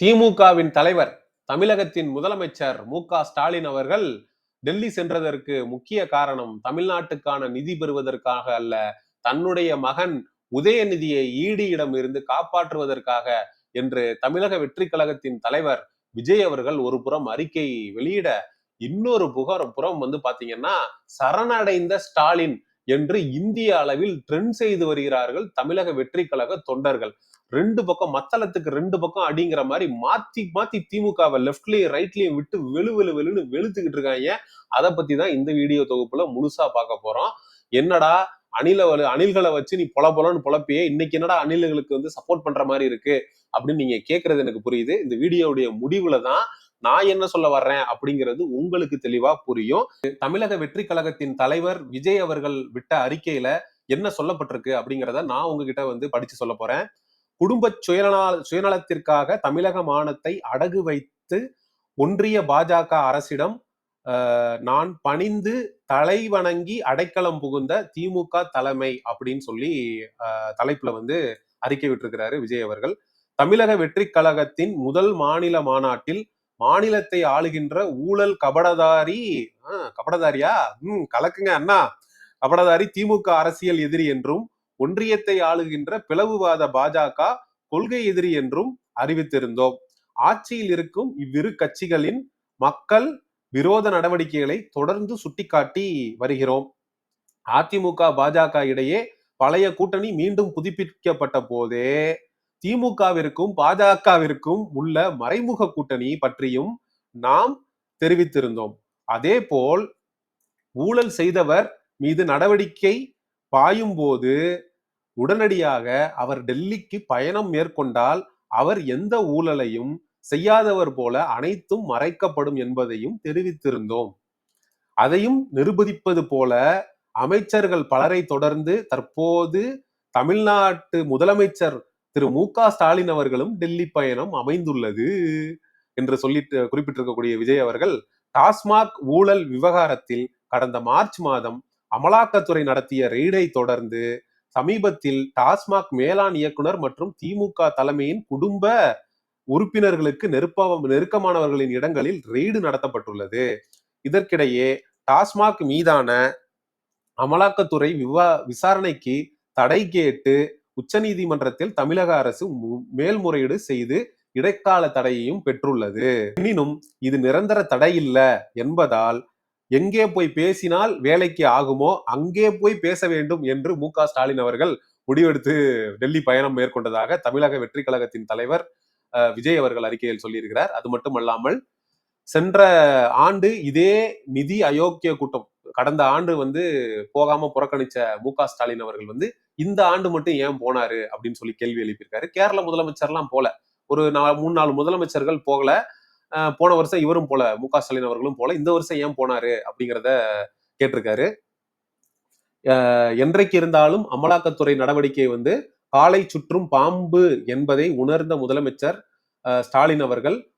திமுகவின் தலைவர் தமிழகத்தின் முதலமைச்சர் மு க ஸ்டாலின் அவர்கள் டெல்லி சென்றதற்கு முக்கிய காரணம் தமிழ்நாட்டுக்கான நிதி பெறுவதற்காக அல்ல தன்னுடைய மகன் உதயநிதியை ஈடியிடம் இருந்து காப்பாற்றுவதற்காக என்று தமிழக வெற்றி கழகத்தின் தலைவர் விஜய் அவர்கள் ஒரு புறம் அறிக்கை வெளியிட இன்னொரு புகார் புறம் வந்து பாத்தீங்கன்னா சரணடைந்த ஸ்டாலின் என்று இந்திய அளவில் ட்ரெண்ட் செய்து வருகிறார்கள் தமிழக வெற்றி கழக தொண்டர்கள். ரெண்டு பக்கம் மத்தளத்துக்கு ரெண்டு பக்கம் அடிங்கிற மாதிரி மாத்தி மாத்தி திமுகவை லெப்ட்லயும் ரைட்லயும் விட்டு வெளு வெளு வெளுன்னு வெளுத்துக்கிட்டு இருக்காங்க. அதை பத்தி தான் இந்த வீடியோ தொகுப்புல முழுசா பார்க்க போறோம். என்னடா அணில அணில்களை வச்சு நீ பொல பொலன்னு பொழப்பியே இன்னைக்கு என்னடா அணில்களுக்கு வந்து சப்போர்ட் பண்ற மாதிரி இருக்கு? அப்படின்னு நீங்க கேக்குறது எனக்கு புரியுது. இந்த வீடியோவுடைய முடிவுல தான் நான் என்ன சொல்ல வர்றேன் அப்படிங்கிறது உங்களுக்கு தெளிவா புரியும். தமிழக வெற்றி கழகத்தின் தலைவர் விஜய் அவர்கள் விட்ட அறிக்கையில என்ன சொல்லப்பட்டிருக்கு அப்படிங்கிறத நான் உங்ககிட்ட வந்து படிச்சு சொல்ல போறேன். குடும்ப சுயநல சுயநலத்திற்காக தமிழக மானத்தை அடகு வைத்து ஒன்றிய பாஜக அரசிடம் நான் பணிந்து தலை வணங்கி அடைக்கலம் புகுந்த திமுக தலைமை அப்படின்னு சொல்லி அஹ், தலைப்புல வந்து அறிக்கை விட்டிருக்கிறாரு விஜய் அவர்கள். தமிழக வெற்றி கழகத்தின் முதல் மாநில மாநாட்டில் மாநிலத்தை ஆளுகின்ற ஊழல் கபடதாரி ஆஹ், கபடதாரியா? ம் கலக்குங்க அண்ணா. கபடதாரி திமுக அரசியல் எதிரி என்றும் ஒன்றியத்தை ஆளுகின்ற பிளவுவாத பாஜக கொள்கை எதிரி என்றும் அறிவித்திருந்தோம். ஆட்சியில் இருக்கும் இவ்விரு கட்சிகளின் மக்கள் விரோத நடவடிக்கைகளை தொடர்ந்து சுட்டிக்காட்டி வருகிறோம். அதிமுக பாஜக இடையே பழைய கூட்டணி மீண்டும் புதுப்பிக்கப்பட்ட போதே திமுகவிற்கும் பாஜகவிற்கும் உள்ள மறைமுக கூட்டணி பற்றியும் நாம் தெரிவித்திருந்தோம். அதே போல் ஊழல் செய்தவர் மீது நடவடிக்கை பாயும் போது உடனடியாக அவர் டெல்லிக்கு பயணம் மேற்கொண்டால் அவர் எந்த ஊழலையும் செய்யாதவர் போல அனைத்தும் மறைக்கப்படும் என்பதையும் தெரிவித்திருந்தோம். அதையும் நிரூபிப்பது போல அமைச்சர்கள் பலரை தொடர்ந்து தற்போது தமிழ்நாட்டு முதலமைச்சர் திரு மு க ஸ்டாலின் அவர்களும் டெல்லி பயணம் அமைந்துள்ளது என்று சொல்லிட்டு குறிப்பிட்டிருக்கக்கூடிய விஜய் அவர்கள் டாஸ்மாக் ஊழல் விவகாரத்தில் கடந்த மார்ச் மாதம் அமலாக்கத்துறை நடத்திய ரெய்டை தொடர்ந்து சமீபத்தில் டாஸ்மாக் மேலாண் இயக்குனர் மற்றும் திமுக தலைமையின் குடும்ப உறுப்பினர்களுக்கு நெருப்ப நெருக்கமானவர்களின் இடங்களில் ரெய்டு நடத்தப்பட்டுள்ளது. இதற்கிடையே டாஸ்மாக் மீதான அமலாக்கத்துறை விவா விசாரணைக்கு தடை கேட்டு உச்சநீதிமன்றத்தில் தமிழக அரசு மேல்முறையீடு செய்து இடைக்கால தடையையும் பெற்றுள்ளது. எனினும் இது நிரந்தர தடை இல்ல என்பதால் எங்கே போய் பேசினால் வேலைக்கு ஆகுமோ அங்கே போய் பேச வேண்டும் என்று மு க ஸ்டாலின் அவர்கள் முடிவெடுத்து டெல்லி பயணம் மேற்கொண்டதாக தமிழக வெற்றி கழகத்தின் தலைவர் அஹ், விஜய் அவர்கள் அறிக்கையில் சொல்லியிருக்கிறார். அது மட்டுமல்லாமல் சென்ற ஆண்டு இதே நிதி அயோக்கிய கூட்டம் கடந்த ஆண்டு வந்து போகாம புறக்கணிச்ச மு க ஸ்டாலின் அவர்கள் வந்து இந்த ஆண்டு மட்டும் ஏன் போனாரு அப்படின்னு சொல்லி கேள்வி எழுப்பியிருக்காரு. கேரள முதலமைச்சர்லாம் போல. ஒரு நா- மூணு நாலு முதலமைச்சர்கள் போகல. போன வருஷம் இவரும் போல மு க ஸ்டாலின் அவர்களும் போல இந்த வருஷம் ஏன் போனாரு அப்படிங்கிறத கேட்டிருக்காரு. என்றைக்கு இருந்தாலும் அமலாக்கத்துறை நடவடிக்கை வந்து காலை சுற்றும் பாம்பு என்பதை உணர்ந்த முதலமைச்சர் அஹ் ஸ்டாலின் அவர்கள்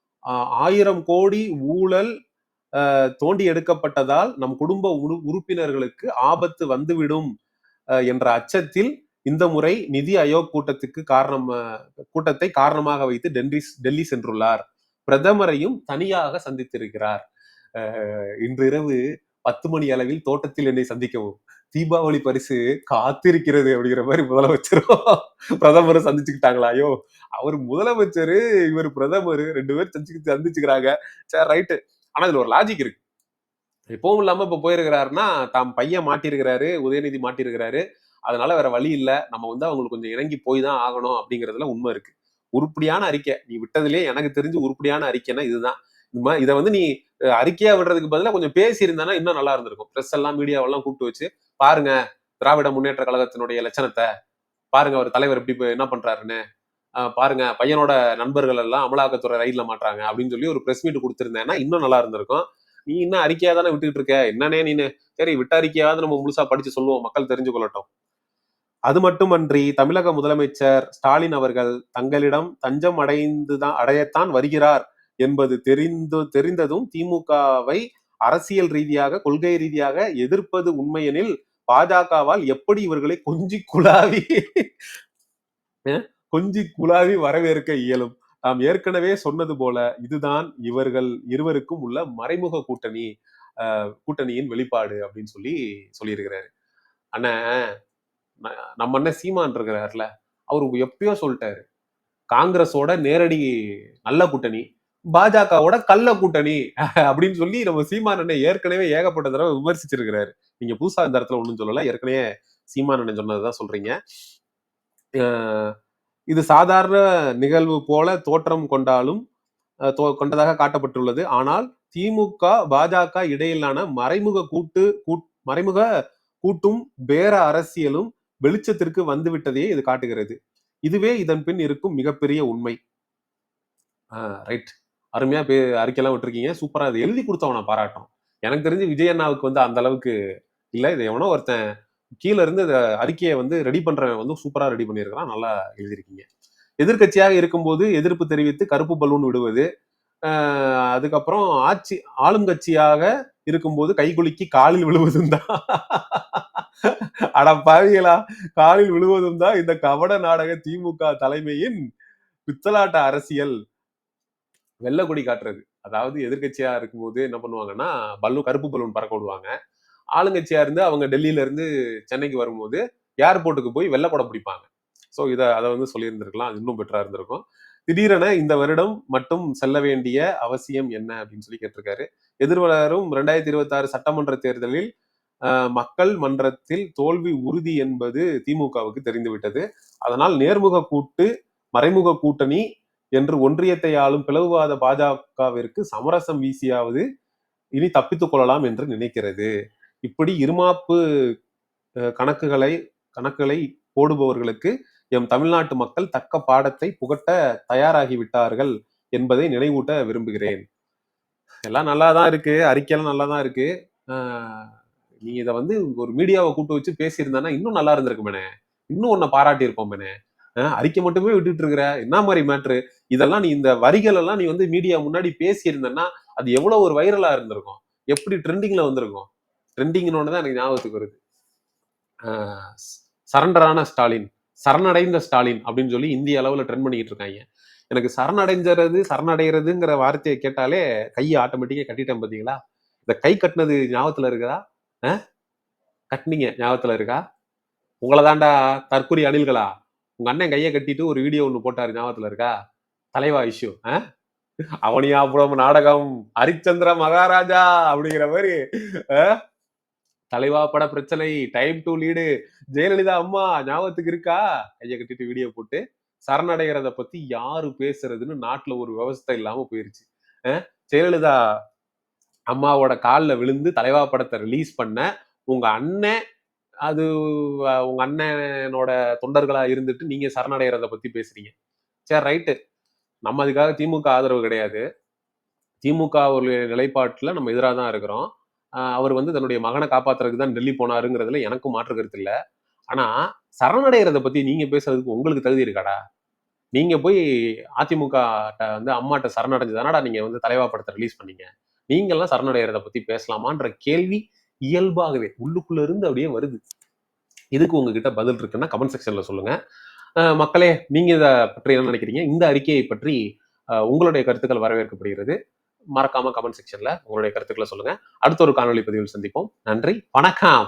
ஆயிரம் கோடி ஊழல் தோண்டி எடுக்கப்பட்டதால் நம் குடும்ப உறுப்பினர்களுக்கு ஆபத்து வந்துவிடும் அஹ் என்ற அச்சத்தில் இந்த முறை நிதி ஆயோக் கூட்டத்துக்கு காரணம் கூட்டத்தை காரணமாக வைத்து டெல்லி டெல்லி சென்றுள்ளார். பிரதமரையும் தனியாக சந்தித்திருக்கிறார். இன்றிரவு பத்து மணி அளவில் தோட்டத்தில் என்னை சந்திக்கவும். தீபாவளி பரிசு காத்திருக்கிறது அப்படிங்கிற மாதிரி முதலமைச்சரும் பிரதமரும் சந்திச்சுக்கிட்டாங்களா? ஐயோ அவர் முதலமைச்சர் இவர் பிரதமர் ரெண்டு பேரும் சந்திச்சு சந்திச்சுக்கிறாங்க. சரி ரைட்டு ஆனா இதுல ஒரு லாஜிக் இருக்கு. எப்பவும் இல்லாம இப்ப போயிருக்கிறாருன்னா தாம் பையன் மாட்டிருக்கிறாரு உதயநிதி மாட்டிருக்கிறாரு அதனால வேற வழி இல்லை. நம்ம வந்து அவங்களுக்கு கொஞ்சம் இறங்கி போய் தான் ஆகணும் அப்படிங்கிறதுல உண்மை இருக்கு. உருப்படியான அறிக்கை. நீ விட்டதுலயே எனக்கு தெரிஞ்சு உருப்படியான அறிக்கைன்னா இதுதான். இதை வந்து நீ அறிக்கையா விடுறதுக்கு பதிலாக கொஞ்சம் பேசி இருந்தானா இன்னும் நல்லா இருந்திருக்கும். பிரஸ் எல்லாம் மீடியாவெல்லாம் கூப்பிட்டு வச்சு பாருங்க திராவிட முன்னேற்ற கழகத்தினுடைய லட்சணத்தை. பாருங்க அவர் தலைவர் எப்படி என்ன பண்றாருன்னு. பாருங்க பையனோட நண்பர்கள் எல்லாம் அமலாக்கத்துறை ரயில்ல மாட்டாங்க அப்படின்னு சொல்லி ஒரு பிரஸ் மீட் கொடுத்துருந்தேன்னா இன்னும் நல்லா இருந்திருக்கும். நீ இன்னும் அறிக்கையா தானே விட்டுக்கிட்டு இருக்க? என்னன்னே நீனு. சரி விட்ட அறிக்கையாவது நம்ம முழுசா படிச்சு சொல்லுவோம். மக்கள் தெரிஞ்சு கொள்ளட்டும் அது மட்டுமன்றி தமிழக முதலமைச்சர் ஸ்டாலின் அவர்கள் தங்களிடம் தஞ்சம் அடைந்துதான் அடையத்தான் வருகிறார் என்பது தெரிந்து தெரிந்ததும் திமுகவை அரசியல் ரீதியாக கொள்கை ரீதியாக எதிர்ப்பது உண்மையெனில் பாஜகவால் எப்படி இவர்களை கொஞ்சி குழாவி அஹ், கொஞ்சி குழாவி வரவேற்க இயலும். நாம் ஏற்கனவே சொன்னது போல இதுதான் இவர்கள் இருவருக்கும் உள்ள மறைமுக கூட்டணி ஆஹ், கூட்டணியின் வெளிப்பாடு அப்படின்னு சொல்லி சொல்லியிருக்கிறாரு. அண்ணா நம்ம அண்ணன் சீமான் இருக்கிறாருல அவரு எப்பயோ சொல்லிட்டாரு. காங்கிரஸோட நேரடி நல்ல கூட்டணி பாஜகவோட கள்ள கூட்டணி அப்படின்னு சொல்லி நம்ம சீமான் அண்ணன் ஏற்கனவே ஏகப்பட்ட தடவை விமர்சிச்சிருக்கிறாரு. நீங்க புதுசா இந்த இடத்துல ஒண்ணும் சொல்லல ஏற்கனவே சீமான் அண்ணன் சொன்னதுதான் சொல்றீங்க. இது சாதாரண நிகழ்வு போல தோற்றம் கொண்டாலும் அஹ் தோ- கொண்டதாக காட்டப்பட்டுள்ளது. ஆனால் திமுக பாஜக இடையிலான மறைமுக கூட்டு கூட்- மறைமுக கூட்டும் பேர அரசியலும் வெளிச்சத்திற்கு வந்துவிட்டதையே இது காட்டுகிறது. இதுவே இதன் பின் இருக்கும் மிகப்பெரிய உண்மை. ரைட் அருமையா பே அறிக்கையெல்லாம் விட்டுருக்கீங்க. சூப்பரா இதை எழுதி கொடுத்தவனை பாராட்டும் எனக்கு தெரிஞ்சு விஜய் அண்ணாவுக்கு வந்து அந்த அளவுக்கு இல்லை. இது எவனோ ஒருத்தன் கீழ இருந்து இந்த அறிக்கையை வந்து ரெடி பண்றவன் வந்து சூப்பரா ரெடி பண்ணியிருக்கிறான். நல்லா எழுதியிருக்கீங்க. எதிர்க்கட்சியாக இருக்கும்போது எதிர்ப்பு தெரிவித்து கருப்பு பலூன் விடுவது அதுக்கப்புறம் ஆட்சி ஆளும் கட்சியாக இருக்கும்போது கைகுலுக்கி காலில் விழுவதும் தான். அட பாவிகளா காலில் விழுவதும் தான் இந்த கபட நாடக திமுக தலைமையின் பித்தலாட்ட அரசியல். வெள்ள கொடி காட்டுறது. அதாவது எதிர்கட்சியா இருக்கும்போது என்ன பண்ணுவாங்கன்னா பலூன் கருப்பு பலூன் பறக்க விடுவாங்க. ஆளுங்கட்சியா இருந்து அவங்க டெல்லியில இருந்து சென்னைக்கு வரும்போது ஏர்போர்ட்டுக்கு போய் வெள்ளை கொடை பிடிப்பாங்க. ஸோ இதை அதை வந்து சொல்லியிருந்திருக்கலாம். அது இன்னும் பெட்டரா இருந்திருக்கும். திடீரென இந்த வருடம் மட்டும் செல்ல வேண்டிய அவசியம் என்ன அப்படின்னு சொல்லி கேட்டிருக்காரு. எதிர்வரும் ரெண்டாயிரத்தி இருபத்தி ஆறு சட்டமன்ற தேர்தலில் மக்கள் மன்றத்தில் தோல்வி உறுதி என்பது திமுகவுக்கு தெரிந்துவிட்டது. அதனால் நேர்முக கூட்டு மறைமுக கூட்டணி என்று ஒன்றியத்தை ஆளும் பிளவுவாத பாஜகவிற்கு சமரசம் வீசியாவது இனி தப்பித்துக் கொள்ளலாம் என்று நினைக்கிறது. இப்படி இருமாப்பு கணக்குகளை கணக்குகளை போடுபவர்களுக்கு எம் தமிழ்நாட்டு மக்கள் தக்க பாடத்தை புகட்ட தயாராகிவிட்டார்கள் என்பதை நினைவூட்ட விரும்புகிறேன். எல்லாம் நல்லா தான் இருக்கு அறிக்கையெல்லாம் நல்லா தான் இருக்கு நீங்க இதை வந்து ஒரு மீடியாவை கூட்டு வச்சு பேசியிருந்தானா இன்னும் நல்லா இருந்திருக்குமேனே? இன்னும் உன்னை பாராட்டி இருப்போமேனே அறிக்கை மட்டுமே விட்டுட்டு இருக்கிற என்ன மாதிரி மேட்ரு இதெல்லாம் நீ இந்த வரிகள் எல்லாம் நீ வந்து மீடியா முன்னாடி பேசியிருந்தேன்னா அது எவ்வளவு ஒரு வைரலா இருந்திருக்கும்? எப்படி ட்ரெண்டிங்ல வந்திருக்கும்? ட்ரெண்டிங்னு தான் எனக்கு ஞாபகத்துக்கு வருது. சரண்டரான ஸ்டாலின் சரணடைந்த ஸ்டாலின் அப்படின்னு சொல்லி இந்திய அளவுல ட்ரெண்ட் பண்ணிக்கிட்டு இருக்காங்க. எனக்கு சரணடைஞ்சறது சரணடைகிறதுங்கிற வார்த்தையை கேட்டாலே கையை ஆட்டோமேட்டிக்காக கட்டிட்டேன் பார்த்தீங்களா இந்த கை கட்டினது ஞாபகத்தில் இருக்குதா? கட்டினீங்க ஞாபகத்துல இருக்கா? உங்களை தாண்டா தற்கொலை அணில்களா? உங்க அண்ணன் கையை கட்டிட்டு ஒரு வீடியோ ஒன்று போட்டாரு ஞாபகத்துல இருக்கா? தலைவா இஷ்யூ அவனியாபுரம் நாடகம் ஹரிச்சந்திர மகாராஜா அப்படிங்கிற மாதிரி தலைவா பட பிரச்சனை டைம் டு லீடு ஜெயலலிதா அம்மா ஞாபகத்துக்கு இருக்கா? கையை கட்டிட்டு வீடியோ போட்டு சரணடைகிறத பத்தி யாரு பேசுறதுன்னு நாட்டுல ஒரு விவசாயம் இல்லாம போயிருச்சு அஹ், ஜெயலலிதா அம்மாவோட காலில் விழுந்து தலைவா படத்தை ரிலீஸ் பண்ண உங்கள் அண்ணன் அது உங்கள் அண்ணனோட தொண்டர்களாக இருந்துட்டு நீங்கள் சரணடைகிறத பற்றி பேசுகிறீங்க சரி ரைட்டு நம்ம அதுக்காக திமுக ஆதரவு கிடையாது. திமுக ஒரு நிலைப்பாட்டில் நம்ம எதிராக தான் இருக்கிறோம். அவர் வந்து தன்னுடைய மகனை காப்பாத்துறதுக்கு தான் டெல்லி போனாருங்கிறதுல எனக்கும் மாற்று கருத்து இல்லை. ஆனால் சரணடைகிறத பற்றி நீங்கள் பேசுறதுக்கு உங்களுக்கு தகுதி இருக்காடா? நீங்கள் போய் அதிமுக வந்து அம்மாட்ட சரணடைஞ்சதானடா நீங்கள் வந்து தலைவா படத்தை ரிலீஸ் பண்ணீங்க? நீங்கள்லாம் சரணடைகிறத பத்தி பேசலாமான்ற கேள்வி இயல்பாகவே உள்ளுக்குள்ள இருந்து அப்படியே வருது. இதுக்கு உங்ககிட்ட பதில் இருக்குன்னா கமெண்ட் செக்ஷன்ல சொல்லுங்க. அஹ் மக்களே நீங்க இதை பற்றி என்ன நினைக்கிறீங்க? இந்த அறிக்கையை பற்றி உங்களுடைய கருத்துக்கள் வரவேற்கப்படுகிறது. மறக்காம கமெண்ட் செக்ஷன்ல உங்களுடைய கருத்துக்களை சொல்லுங்க. அடுத்த ஒரு காணொளி பதிவில் சந்திப்போம். நன்றி. வணக்கம்.